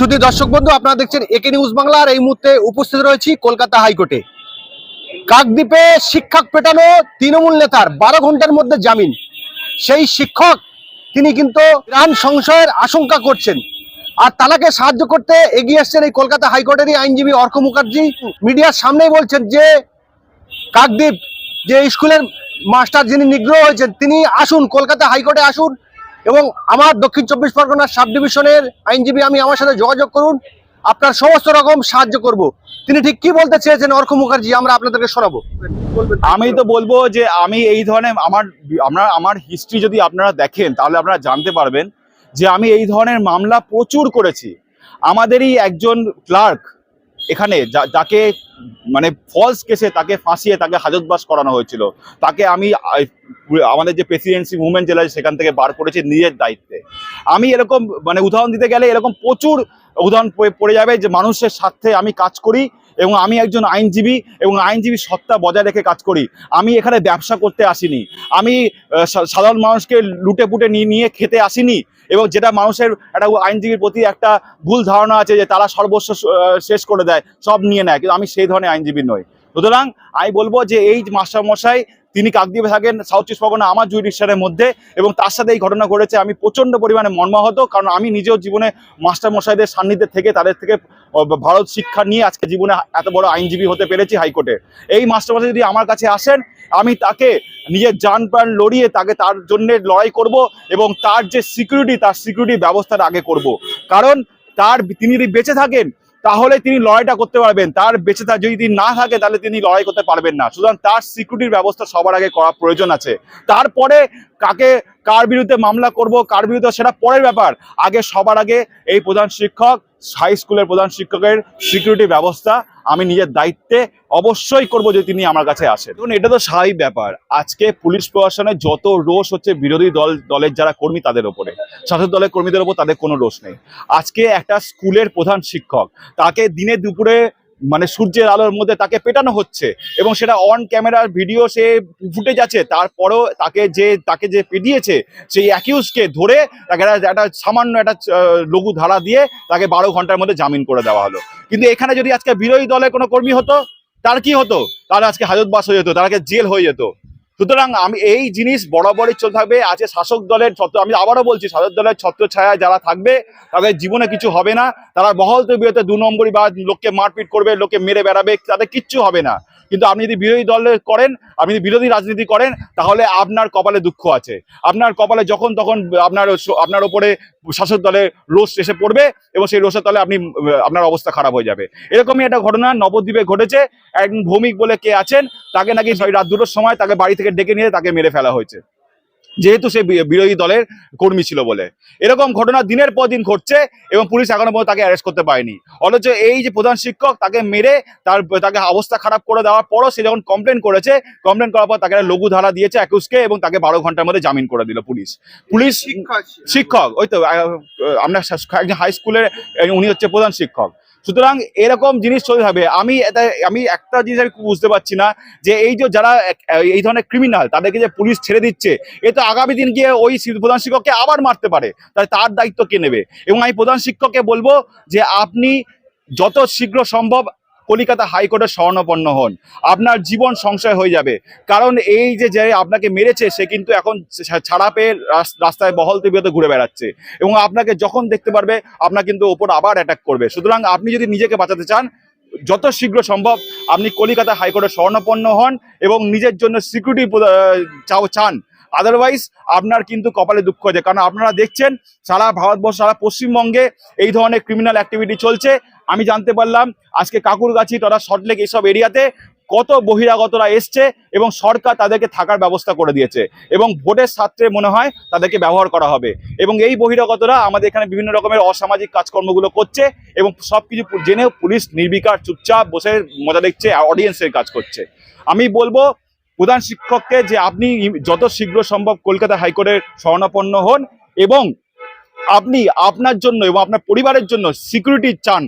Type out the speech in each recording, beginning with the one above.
শুধু দর্শক বন্ধু, আপনারা দেখছেন একে নিউজ বাংলার এই মুহূর্তে উপস্থিত রয়েছি কলকাতা হাইকোর্টে। কাকদ্বীপে শিক্ষক পেটানো তৃণমূল নেতার বারো ঘণ্টার মধ্যে জামিন। সেই শিক্ষক, তিনি কিন্তু প্রাণ সংশয়ের আশঙ্কা করছেন। আর তালাকে সাহায্য করতে এগিয়ে আসছেন এই কলকাতা হাইকোর্টেরই আইনজীবী অর্ক মুখার্জি। মিডিয়ার সামনেই বলছেন যে, কাকদ্বীপ যে স্কুলের মাস্টার যিনি নিগ্রহ হয়েছেন, তিনি আসুন, কলকাতা হাইকোর্টে আসুন। এবং আমার দক্ষিণ চব্বিশ পরগনার সাব ডিভিশনের আইনজীবী আমি আমার সাথে যোগাযোগ করুন। আপনার সমস্ত রকম সাহায্য করব। তিনি ঠিক কি বলতে চেয়েছেন অর্ক মুখার্জি, আমরা আপনাদেরকে শোনাবো। আমি তো বলব যে আমি এই ধরনের আমার, আমরা, আমার হিস্ট্রি যদি আপনারা দেখেন, তাহলে আপনারা জানতে পারবেন যে আমি এই ধরনের মামলা প্রচুর করেছি। আমাদেরই একজন ক্লার্ক এখানে যাকে মানে ফলস কেসে তাকে ফাঁসিয়ে তাকে হাজতবাস করানো হয়েছিল। তাকে আমি আমাদের যে প্রেসিডেন্সি মুভমেন্ট জেলা সেখান থেকে বার করেছি নিজের দায়িত্বে। আমি এরকম মানে উদাহরণ দিতে গেলে এরকম প্রচুর উদাহরণ পড়ে যাবে যে মানুষের স্বার্থে আমি কাজ করি এবং আমি একজন আইনজীবী এবং আইনজীবী সত্তা বজায় রেখে কাজ করি। আমি এখানে ব্যবসা করতে আসিনি। আমি সাধারণ মানুষকে লুটে পুটে নিয়ে খেতে আসিনি এবং যেটা মানুষের একটা আইনজীবীর প্রতি একটা ভুল ধারণা আছে যে তারা সর্বস্ব শেষ করে দেয়, সব নিয়ে নেয়। কিন্তু আমি সেই ধরনের আইনজীবী নই। সুতরাং আমি বলব যে এই মাস্টারমশাই তিনি কাকদ্বীপে থাকেন? সাউথ চব্বিশ পরগনা আমার জুডিশনের মধ্যে। এবং তার সাথে এই ঘটনা ঘটেছে। আমি প্রচণ্ড পরিমাণে মর্মাহত, কারণ আমি নিজেও জীবনে মাস্টারমশাইদের সান্নিধ্যে থেকে তাদের থেকে ভারত শিক্ষা নিয়ে আজকে জীবনে এত বড় আইনজীবী হতে পেরেছি হাইকোর্টে। এই মাস্টারমশাই যদি আমার কাছে আসেন, আমি তাকে নিজের যান প্রাণ লড়িয়ে তাকে তার জন্য লড়াই করব এবং তার যে সিকিউরিটি তার সিকিউরিটি ব্যবস্থাটা আগে করব। কারণ তার, তিনি যদি বেঁচে থাকেন তাহলে তিনি লড়াইটা করতে পারবেন, তার বেঁচে থাক, যদি না থাকে তাহলে তিনি লড়াই করতে পারবেন না। সুতরাং তার সিকিউরিটির ব্যবস্থা সবার আগে করা প্রয়োজন আছে। তারপরে কাকে, কার বিরুদ্ধে মামলা করব, কার বিরুদ্ধে, সেটা পরের ব্যাপার। আগে সবার আগে এই প্রধান শিক্ষক হাই স্কুলের প্রধান শিক্ষকের সিকিউরিটি ব্যবস্থা আমি নিজের দায়িত্বে অবশ্যই করব যে তিনি আমার কাছে আসেন। দেখুন, এটা তো স্বাভাবিক ব্যাপার। আজকে পুলিশ প্রশাসনের যত রোষ হচ্ছে বিরোধী দল, দলের যারা কর্মী তাদের ওপরে শাসক দলের কর্মীদের ওপর তাদের কোনো রোষ নেই। আজকে একটা স্কুলের প্রধান শিক্ষক, তাকে দিনে দুপুরে মানে সূর্যের আলোর মধ্যে তাকে পেটানো হচ্ছে এবং সেটা অন ক্যামেরার ভিডিও সে ফুটে যাচ্ছে, তারপরও তাকে যে তাকে যে পেটিয়েছে সেই অ্যাকিউজকে ধরে তাকে একটা- সামান্য একটা লঘু ধারা দিয়ে তাকে বারো ঘণ্টার মধ্যে জামিন করে দেওয়া হলো। কিন্তু এখানে যদি আজকে বিরোধী দলের কোনো কর্মী হতো, তার কি হতো? তার আজকে হাজতবাস হয়ে যেত তাকে জেল হয়ে যেত। সুতরাং আমি এই জিনিস বরাবরই চলতে থাকবে। আজ শাসক দলের ছত্র, আমি আবারও বলছি, শাসক দলের ছত্র ছায়া যারা থাকবে, তাদের জীবনে কিছু হবে না। তারা বহল তবিয়তে দু নম্বরই বা লোককে মারপিট করবে লোকে মেরে বেড়াবে, তাদের কিচ্ছু হবে না। কিন্তু আপনি যদি বিরোধী দলে করেন, আপনি যদি বিরোধী রাজনীতি করেন, তাহলে আপনার কপালে দুঃখ আছে। আপনার কপালে যখন তখন আপনার আপনার ওপরে শাসক দলের রোষ এসে পড়বে এবং সেই রোষের তলে আপনি, আপনার অবস্থা খারাপ হয়ে যাবে। এরকমই একটা ঘটনা নবদ্বীপে ঘটেছে। এক ভৌমিক বলে কে আছেন, তাকে নাকি রাত দুটোর সময় তাকে বাড়ি থেকে ডেকে নিয়ে তাকে মেরে ফেলা হয়েছে। যেহেতু সে বিরোধী দলের কর্মী ছিল বলে। এরকম ঘটনা দিনের পর দিন ঘটছে এবং পুলিশ এখনও পর্যন্ত তাকে অ্যারেস্ট করতে পারেনি। অথচ এই যে প্রধান শিক্ষক তাকে মেরে তার তাকে অবস্থা খারাপ করে দেওয়ার পরও সে যখন কমপ্লেন করেছে কমপ্লেন করার পর তাকে লঘু ধারা দিয়েছে একুশকে এবং তাকে বারো ঘণ্টার মধ্যে জামিন করে দিল পুলিশ। পুলিশ শিক্ষক ওই তো আপনার একজন হাই স্কুলের উনি হচ্ছে প্রধান শিক্ষক। সুতরাং এরকম জিনিস চলতে হবে আমি আমি একটা জিনিস আমি বুঝতে পারছি না যে এই যে যারা এই ধরনের ক্রিমিনাল তাদেরকে যে পুলিশ ছেড়ে দিচ্ছে, এ তো আগামী দিন গিয়ে ওই প্রধান শিক্ষককে আবার মারতে পারে। তাই তার দায়িত্ব কে নেবে? এবং আমি প্রধান শিক্ষককে বলব যে আপনি যত শীঘ্র সম্ভব কলিকাতা হাইকোর্টের স্বর্ণপন্ন হন। আপনার জীবন সংশয় হয়ে যাবে। কারণ এই যে যে আপনাকে মেরেছে, সে কিন্তু এখন ছাড়া পেয়ে রাস- রাস্তায় বহল তবিয়তে ঘুরে বেড়াচ্ছে। এবং আপনাকে যখন দেখতে পারবে, আপনার কিন্তু ওপর আবার অ্যাটাক করবে। সুতরাং আপনি যদি নিজেকে বাঁচাতে চান, যত শীঘ্র সম্ভব আপনি কলিকাতা হাইকোর্টে স্বর্ণপন্ন হন এবং নিজের জন্য সিকিউরিটি চাও চান। আদারওয়াইজ আপনার কিন্তু কপালে দুঃখ আছে। কারণ আপনারা দেখছেন, সারা ভারতবর্ষ, সারা পশ্চিমবঙ্গে এই ধরনের ক্রিমিনাল অ্যাক্টিভিটি চলছে। আমি জানতে পারলাম আজকে কাকুরগাছি তথা শর্টলেক এইসব এরিয়াতে কত বহিরাগতরা এসছে এবং সরকার তাদেরকে থাকার ব্যবস্থা করে দিয়েছে এবং ভোটের ছাত্রে মনে হয় তাদেরকে ব্যবহার করা হবে এবং এই বহিরাগতরা আমাদের এখানে বিভিন্ন রকমের অসামাজিক কাজকর্মগুলো করছে এবং সব কিছু জেনেও পুলিশ নির্বিকার চুপচাপ বসে মজা দেখছে অডিয়েন্সের কাজ করছে। আমি বলব, প্রধান শিক্ষককে যে আপনি যত শীঘ্র সম্ভব কলকাতা হাইকোর্টের স্বর্ণাপন্ন হন এবং আপনি আপনার জন্য এবং আপনার পরিবারের জন্য সিকিউরিটি চান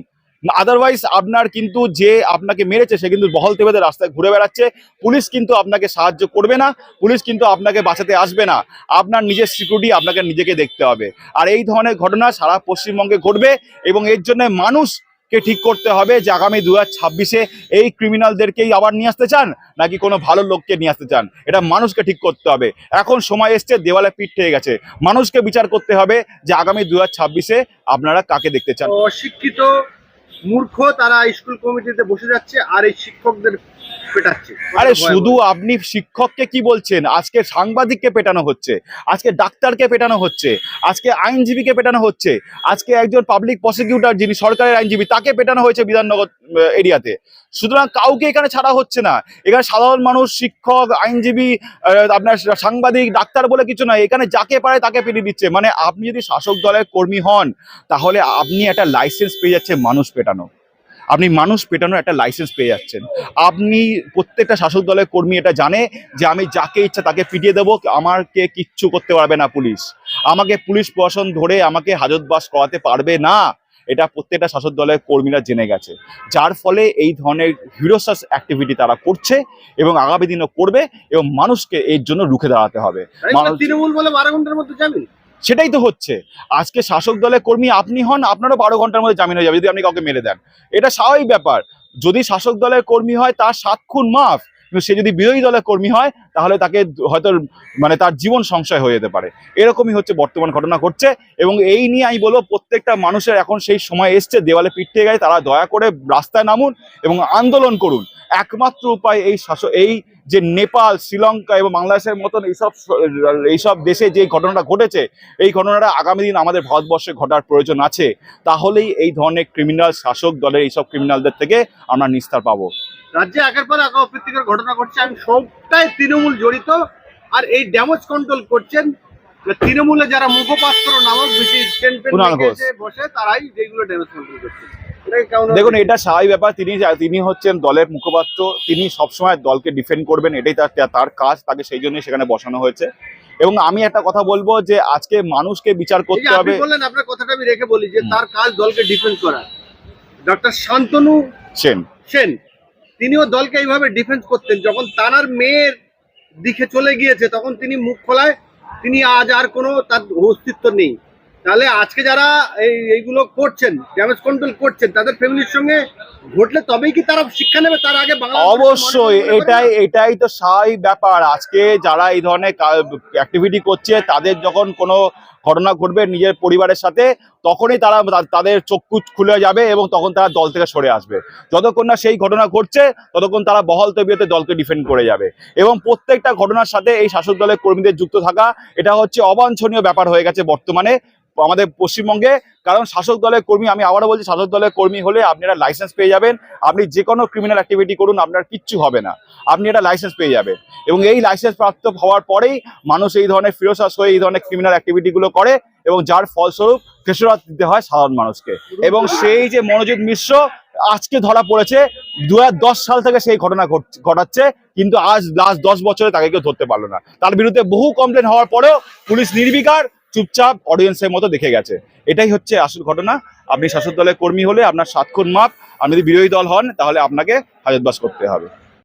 আদারওয়াইজ আপনার কিন্তু যে আপনাকে মেরেছে, সে কিন্তু বহল তেবেদে রাস্তায় ঘুরে বেড়াচ্ছে। পুলিশ কিন্তু আপনাকে সাহায্য করবে না, পুলিশ কিন্তু আপনাকে বাঁচাতে আসবে না। আপনার নিজের সিকিউরিটি আপনাকে নিজেকে দেখতে হবে। আর এই ধরনের ঘটনা সারা পশ্চিমবঙ্গে ঘটবে এবং এর জন্য মানুষকে ঠিক করতে হবে যে আগামী দু ছাব্বিশে এই ক্রিমিনালদেরকেই আবার নিয়ে আসতে চান, নাকি কোনো ভালো লোককে নিয়ে আসতে চান? এটা মানুষকে ঠিক করতে হবে। এখন সময় এসছে, দেওয়ালে পিঠ থেকে গেছে। মানুষকে বিচার করতে হবে যে আগামী দু ছাব্বিশে আপনারা কাকে দেখতে চান? অশিক্ষিত মূর্খ তারা স্কুল কমিটিতে বসে যাচ্ছে আর এই শিক্ষকদের পেটাচ্ছে। আরে শুধু আপনি শিক্ষককে কি বলছেন? আজকে সাংবাদিককে পেটানো হচ্ছে আজকে ডাক্তারকে পেটানো হচ্ছে আজকে আইনজীবীকে পেটানো হচ্ছে আজকে একজন পাবলিক প্রসিকিউটর যিনি সরকারের আইনজীবী তাকে পেটানো হয়েছে বিধাননগর এরিয়াতে। সুতরাং কাউকে এখানে ছাড়া হচ্ছে না। এখানে সাধারণ মানুষ, শিক্ষক, আইনজীবী আপনার সাংবাদিক, ডাক্তার বলে কিছু নয়। এখানে যাকে পারে তাকে পেরিয়ে দিচ্ছে। মানে আপনি যদি শাসক দলের কর্মী হন, তাহলে আপনি একটা লাইসেন্স পেয়ে যাচ্ছে মানুষ পেটানো আপনি মানুষ পেটানোর একটা লাইসেন্স পেয়ে যাচ্ছেন। আপনি প্রত্যেকটা শাসক দলের কর্মী এটা জানে যে আমি যাকে ইচ্ছা তাকে পিটিয়ে দেবো, আমাকে কিচ্ছু করতে পারবে না পুলিশ। আমাকে পুলিশ প্রশাসন ধরে আমাকে হাজতবাস করাতে পারবে না। এটা প্রত্যেকটা শাসক দলের কর্মীরা জেনে গেছে। যার ফলে এই ধরনের হিরোসাস অ্যাক্টিভিটি তারা করছে এবং আগামী দিনও করবে এবং মানুষকে এর জন্য রুখে দাঁড়াতে হবে। তৃণমূল বলে বারো ঘণ্টার মধ্যে সেটাই তো হচ্ছে। আজকে শাসক দলের কর্মী আপনি হন আপনারও বারো ঘণ্টার মধ্যে জামিন হয়ে যাবে যদি আপনি কাউকে মেরে দেন। এটা স্বাভাবিক ব্যাপার। যদি শাসক দলের কর্মী হয় তার সাত খুন মাফ। কিন্তু সে যদি বিরোধী দলের কর্মী হয়, তাহলে তাকে হয়তো মানে তার জীবন সংশয় হয়ে যেতে পারে। এরকমই হচ্ছে বর্তমান ঘটনা ঘটছে এবং এই নিয়ে আমি বলব প্রত্যেকটা মানুষের এখন সেই সময় এসছে, দেওয়ালে পিঠে গেছে, তারা দয়া করে রাস্তায় নামুন এবং আন্দোলন করুন। একমাত্র উপায় এই শাসক এই যে নেপাল, শ্রীলঙ্কা এবং বাংলাদেশের মতন এইসব এইসব দেশে যে ঘটনাটা ঘটেছে, এই ঘটনাটা আগামী দিন আমাদের ভারতবর্ষে ঘটার প্রয়োজন আছে। তাহলেই এই ধরনের ক্রিমিনাল শাসক দলের এইসব ক্রিমিনালদের থেকে আমরা নিস্তার পাবো। রাজ্যে একের পর এক অপ্রীতিকর ঘটনা ঘটছে। আমি সবটাই তৃণমূল জড়িত। আর এই ড্যামেজ কন্ট্রোল করছেন তৃণমূলে যারা মুখপাত্র নামক বিশেষ বসে তারাই যেগুলো ড্যামেজ কন্ট্রোল করছে। দেখুন এটা স্বাভাবিক ব্যাপার। তিনি তিনি হচ্ছেন দলের মুখপাত্র। তিনি সবসময় দলকে ডিফেন্ড করবেন এটাই তার তার কাজ। তাকে সেই জন্যই সেখানে বসানো হয়েছে। এবং আমি একটা কথা বলব যে আজকে মানুষকে বিচার করতে হবে। বললেন আপনার কথাটা আমি রেখে বলি যে তার কাজ দলকে ডিফেন্ড করা। ডক্টর শান্তনু সেন। সেন। তিনিও দলকে এইভাবে ডিফেন্স করতেন। যখন তানার মেয়ের দিকে চলে গিয়েছে তখন তিনি মুখ খোলায় তিনি আজ আর কোনো তার অস্তিত্ব নেই। তাহলে আজকে যারা এই এইগুলো করছেন ড্যামেজ কন্ট্রোল করছেন তাদের ফ্যামিলির সঙ্গে ঘটলে তবেই কি তারা শিক্ষা নেবে? তার আগে অবশ্যই এটাই এটাই তো স্বাভাবিক ব্যাপার। আজকে যারা এই ধরনের অ্যাক্টিভিটি করছে তাদের যখন কোনো ঘটনা ঘটবে নিজের পরিবারের সাথে, তখনই তারা তাদের চক্ষু খুলে যাবে এবং তখন তারা দল থেকে সরে আসবে। যতক্ষণ না সেই ঘটনা ঘটছে, ততক্ষণ তারা বহল তবিয়তে দলকে ডিফেন্ড করে যাবে। এবং প্রত্যেকটা ঘটনার সাথে এই শাসক দলের কর্মীদের যুক্ত থাকা, এটা হচ্ছে অবাঞ্ছনীয় ব্যাপার হয়ে গেছে বর্তমানে। আমাদের পশ্চিমবঙ্গে কারণ শাসক দলের কর্মী, আমি আবারও বলছি, শাসক দলের কর্মী হলে আপনি একটা লাইসেন্স পেয়ে যাবেন। আপনি যে কোনো ক্রিমিনাল অ্যাক্টিভিটি করুন, আপনার কিচ্ছু হবে না। আপনি একটা লাইসেন্স পেয়ে যাবেন। এবং এই লাইসেন্স প্রাপ্ত হওয়ার পরেই মানুষ এই ধরনের ফিরোসাস হয়ে এই ধরনের ক্রিমিনাল অ্যাক্টিভিটিগুলো করে এবং যার ফলস্বরূপ খেসরাত দিতে হয় সাধারণ মানুষকে। এবং সেই যে মনোজিৎ মিশ্র আজকে ধরা পড়েছে, দুহাজার দশ সাল থেকে সেই ঘটনা ঘট- ঘটাচ্ছে, কিন্তু আজ লাস্ট দশ বছরে তাকে কেউ ধরতে পারল না। তার বিরুদ্ধে বহু কমপ্লেন হওয়ার পরেও পুলিশ নির্বিকার চুপচাপ অডিয়েন্সের মতো দেখে গেছে। এটাই হচ্ছে আসল ঘটনা। আপনি শাসক দলের কর্মী হলে আপনার সাতক্ষণ মাপ। আপনি যদি বিরোধী দল হন, তাহলে আপনাকে হাজতবাস করতে হবে।